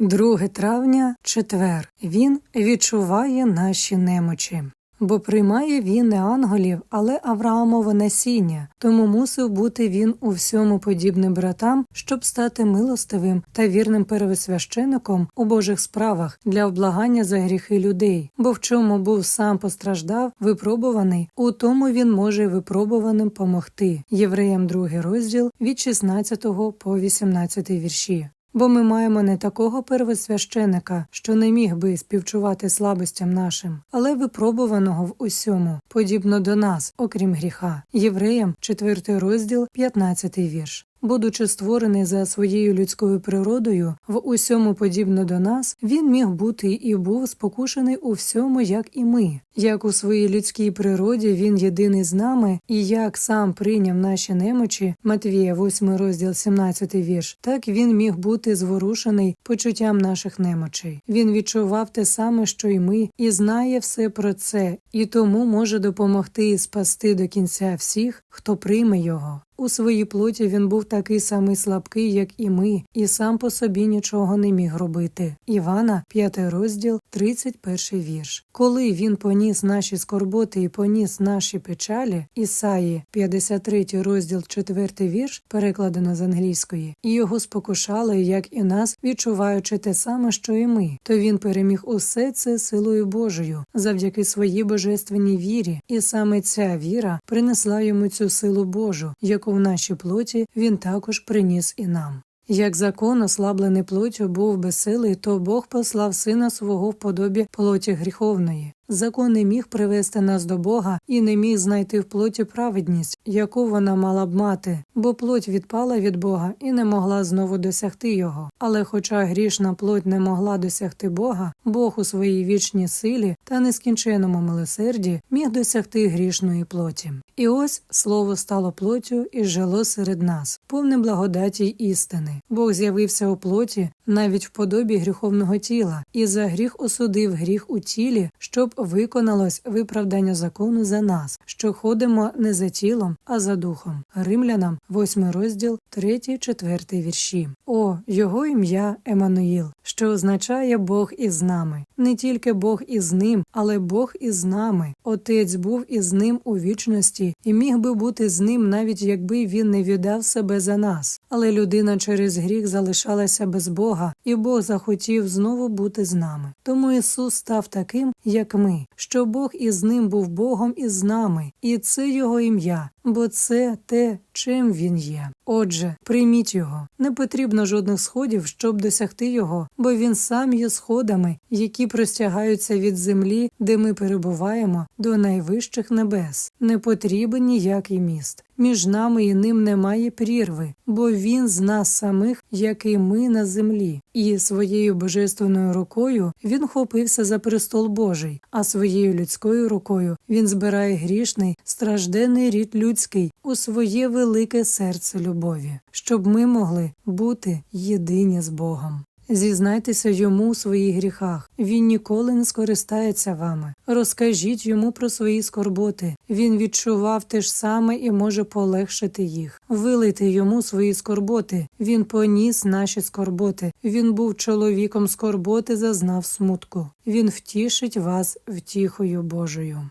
2 травня, четвер. Він відчуває наші немочі. Бо приймає він не ангелів, але Авраамове насіння, тому мусив бути він у всьому подібним братам, щоб стати милостивим та вірним первосвящеником у Божих справах для облагання за гріхи людей, бо в чому був сам постраждав, випробуваний, у тому він може випробуваним помогти. Євреям 2 розділ від 16 по 18 вірші. Бо ми маємо не такого первосвященика, що не міг би співчувати слабостям нашим, але випробуваного в усьому, подібно до нас, окрім гріха. Євреям, 4 розділ, 15 вірш. Будучи створений за своєю людською природою, в усьому подібно до нас, він міг бути і був спокушений у всьому, як і ми. Як у своїй людській природі він єдиний з нами, і як сам прийняв наші немочі, Матвія, 8 розділ, 17 вірш, так він міг бути зворушений почуттям наших немочей. Він відчував те саме, що й ми, і знає все про це, і тому може допомогти і спасти до кінця всіх, хто прийме його. У своїй плоті він був такий самий слабкий, як і ми, і сам по собі нічого не міг робити. Івана, 5 розділ, 31 вірш. Коли він поніс наші скорботи і поніс наші печалі, Ісаї, 53 розділ, 4 вірш, перекладено з англійської, і його спокушали, як і нас, відчуваючи те саме, що і ми, то він переміг усе це силою Божою, завдяки своїй божественній вірі, і саме ця віра принесла йому цю силу Божу, яку в нашій плоті він також приніс і нам. Як закон, ослаблений плоттю, був безсилий, то Бог послав сина свого в подобі плоті гріховної. Закон не міг привести нас до Бога і не міг знайти в плоті праведність, яку вона мала б мати, бо плоть відпала від Бога і не могла знову досягти його. Але, хоча грішна плоть не могла досягти Бога, Бог у своїй вічній силі та нескінченому милосерді міг досягти грішної плоті. І ось слово стало плоттю і жило серед нас, повне благодаті й істини. Бог з'явився у плоті навіть в подобі гріховного тіла, і за гріх осудив гріх у тілі, щоб виконалось виправдання закону за нас, що ходимо не за тілом, а за духом. Римлянам, 8 розділ, 3, 4 вірші. О, його ім'я Еммануїл, що означає Бог із нами. Не тільки Бог із ним, але Бог із нами. Отець був із ним у вічності і міг би бути з ним, навіть якби він не віддав себе за нас. Але людина через гріх залишалася без Бога, і Бог захотів знову бути з нами. Тому Ісус став таким, як ми, що Бог із ним був Богом із нами, і це його ім'я, бо це те, чим він є. Отже, прийміть його. Не потрібно жодних сходів, щоб досягти його, бо він сам є сходами, які простягаються від землі, де ми перебуваємо, до найвищих небес. Не потрібен ніякий міст. Між нами і ним немає прірви, бо він з нас самих, як і ми на землі, і своєю божественною рукою він хопився за престол Божий, а своєю людською рукою він збирає грішний, стражденний рід людський у своє велике серце любові, щоб ми могли бути єдині з Богом. Зізнайтеся йому у своїх гріхах, він ніколи не скористається вами. Розкажіть йому про свої скорботи. Він відчував те ж саме і може полегшити їх. Вилийте йому свої скорботи. Він поніс наші скорботи. Він був чоловіком скорботи, зазнав смутку. Він втішить вас втіхою Божою.